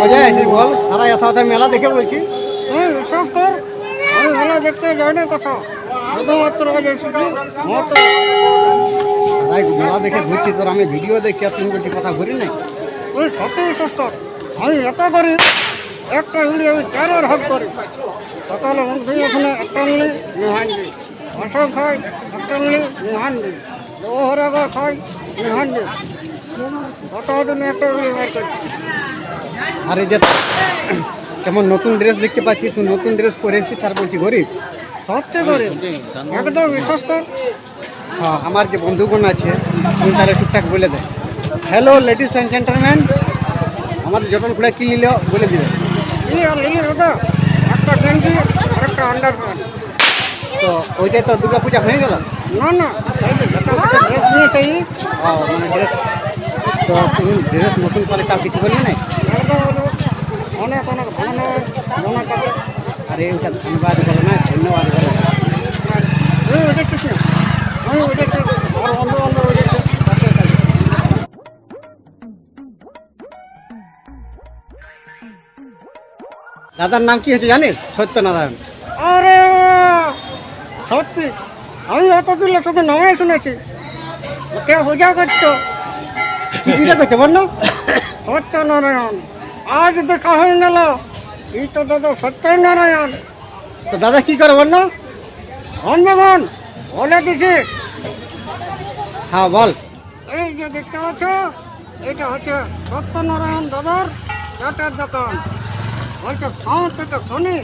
মজায় আছিস বল। সারা যথাযথ মেলা দেখে বলছি। বিশ্বাস কর আমি মেলা দেখতে শুধুমাত্র মেলা দেখে ঘুরছি তোর আমি ভিডিও দেখছি আর তুমি বলছি কথা ঘুরি নাই। তুই সত্যি বিশ্বাস কর আমি এত করি একটা ভিডিও আমি চারের ভাগ করি। সকালে উঠে ওখানে একটা নিলি নিহান দিই অশোক খাই একটা নিলি নিহান দিই দোহরাগা খাই নিহান দিই কত দিন একটা ভিডিও বের করছি? আর এই যে কেমন নতুন ড্রেস দেখতে পাচ্ছি তুই নতুন ড্রেস পরে এসেছিস আর বলছি গরিব? সত্যি করে একদম বিশ্বাস কর হ্যাঁ আমার যে বন্ধুগণ আছে তুমি তারা টুকটাক বলে দেয়। হ্যালো লেডিস অ্যান্ড জেন্টলম্যান আমাদের যখন ঘুরে কি নিল বলে দিবে? আর একটা গেঞ্জি আর একটা আন্ডার তো ওইটাই তো দুর্গা পূজা হয়ে গেল? না না ড্রেস নিয়েছে এই, ও মানে ড্রেস তো তুমি ড্রেস নতুন করে কাউ কিছু বললি নাই? অনেক অনেক ধন্যবাদ জানাতে আরে ওটা ধন্যবাদ বলো না ধন্যবাদ বলো বান্ধব ওদের দাদার নাম কি হচ্ছে জানিস? সত্যনারায়ণ। আরে সত্যি আমি অত দিলে শুধু নামে শুনেছি। কেউ পূজা করছ? কি পূজা করছে বল না। সত্যনারায়ণ আজ দেখা হয়ে গেল। এই তো দাদা সত্যনারায়ণ তো দাদা কি করে বল না? বন্ধুগণ, বলে দিছি। হ্যাঁ বল। এই যে দেখতে পাচ্ছ, এটা হচ্ছে সত্যনারায়ণ দাদার চাটের দোকান। বলছে ফাঁস থেকে শনি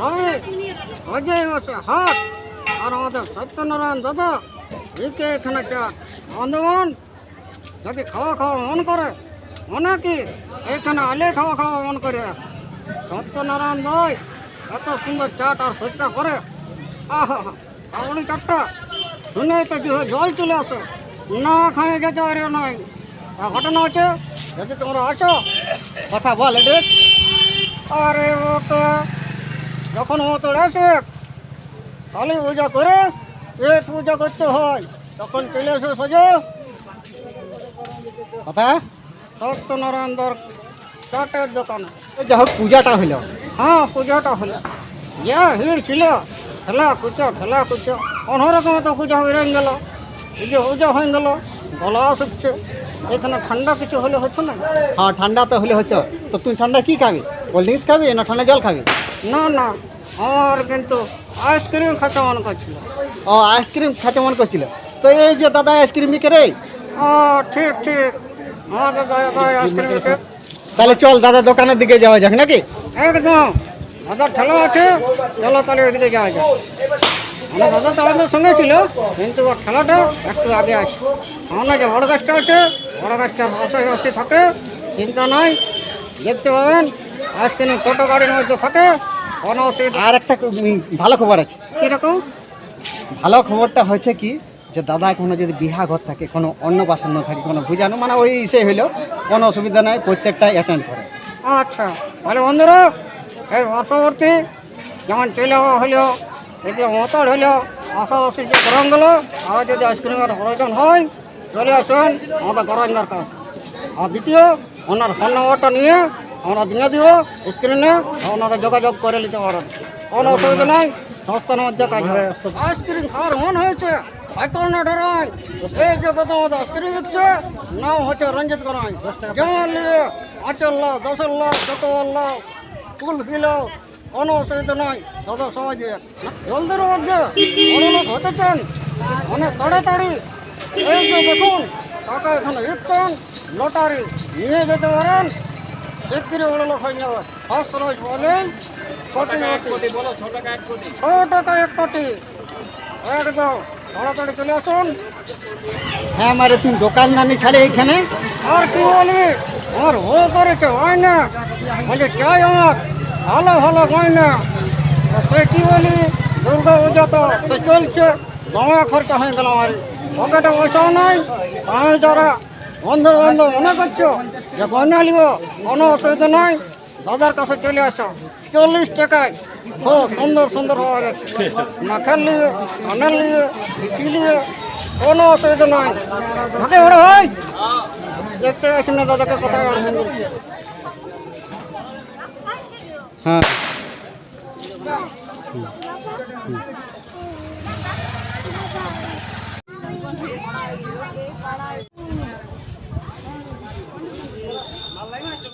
রবি অজয় মাসে হাট আর আমাদের সত্যনারায়ণ দাদা, একে এখানে চাট বন্ধুগণ যদি খাওয়া খাওয়া মন করে, মনে কি এখানে আলে খাওয়া খাওয়া মন করে? সত্যনারায়ণ ভাই, এত সুন্দর চাট আর সত্যা করে। আহা চাটটা শুনে তো জল চলে আসে, না খাই যেতে পারে নাই। তা ঘটনা হচ্ছে, যদি তোমরা আসো, কথা বল দেখ আরে ওকে, যখন ও তোর আসে, কালী পূজা করে, এ পূজা করতে হয়, তখন চলে এসে সোজো। কথা চাটের দোকানে। হোক পূজাটা হইল হ্যাঁ পূজাটা হলো। ভিড় ছিল। ঠেলা কুচো ঠেলা কুচো অন্যরকম তো পূজা হয়ে গেল। এই যে পূজা হয়ে গেল। গলা শুকছে। এখানে ঠান্ডা কিছু হলে হচ্ছে না? হ্যাঁ ঠান্ডা তো হলে হচ্ছে। তো তুই ঠান্ডা কি খাবি? কোল্ড ড্রিঙ্কস খাবি না ঠান্ডা জল খাবি? না না। আমার কিন্তু আইসক্রিম খেতে মন করছিল। ও আইসক্রিম খেতে মন করছিল। তো এই যে দাদা আইসক্রিম বিকে রে ঠিক ঠিক। করে তাহলে চল দাদা দোকানের দিকে যাওয়া যাক নাকি? একদম। দাদা ঠেলা আছে চলো তাহলে ওইদিকে যাওয়া যায় আমার দাদা তো আমাদের সঙ্গে ছিল কিন্তু ওর ঠেলাটা একটু আগে আছে সামনে যে বড় গাছটা আছে বড় গাছটা অবশ্যই অবশ্যই থাকে চিন্তা নাই। দেখতে পাবেন আইসক্রিম টোটো গাড়ির মধ্যে থাকে কোনো আর একটা ভালো খবর আছে। কীরকম? ভালো খবরটা হয়েছে কি যে দাদা কোনো যদি বিহা ঘর থাকে কোনো অন্নপ্রাশন থাকে কোনো বুঝানো মানে ওই ইসে হইলেও কোনো অসুবিধা নাই প্রত্যেকটা অ্যাটেন্ড করে। আচ্ছা তাহলে বন্ধুরা এই বর্ষবর্তী যেমন চলে যাওয়া হলো এই যে মতর হলো আশাবাসী যে গরম গেলো আর যদি আইসক্রিমের প্রয়োজন হয় চলে আসুন আমাদের গরম দরকার। আর দ্বিতীয় ওনার ফোন নম্বরটা নিয়ে আমরা দিয়ে দিব স্ক্রিনে ওনারা যোগাযোগ করে নিতে পারেন। কোনো অসুবিধা নাই সস্তার মধ্যে কাজ হবে। আইসক্রিম খাওয়ার মন হয়েছে। সাইকেল না এই যে প্রথম আইসক্রিম দিচ্ছে নাম হচ্ছে রঞ্জিত করাই যেমন পাঁচের লাভ দশের লাভ যত লাভ ফুল কিলো কোনো অসুবিধা নয় দাদা সবাই দিয়ে জলদির মধ্যে লোক হতে চান অনেক তাড়াতাড়ি। এই যে দেখুন টাকা এখানে ইচ্ছেন লটারি নিয়ে যেতে পারেন। বিক্রি বড় লোক হয়ে যাবে ফার্স্ট প্রাইজ কোটি। কোটি ছ টাকা এক কোটি। একদম। তাড়াতাড়ি চলে আসুন। হ্যাঁ আমারে তুমি দোকান নানি ছাড়ে এইখানে। আর কি বলি? আমার ও করেছে হয় না। বলে চাই আমার? ভালো ভালো হয় না। সে কি বলি? দুর্গা পূজা তো সে চলছে। দমা খরচা হয়ে গেল আমার। পকেটে পয়সাও নাই। আমি যারা বন্ধু বন্ধু মনে করছ যে গয়না নিব কোনো অসুবিধা নাই। দাদার কাছে চলে আসো। চল্লিশ টাকায়। হো সুন্দর সুন্দর হওয়া যাচ্ছে। মাখার নিয়ে আনার নিয়ে লিচি নিয়ে, কোনো অসুবিধা নাই। মাকে ওরা হয় দেখতে পাচ্ছি না দাদাকে কথা হ্যাঁ।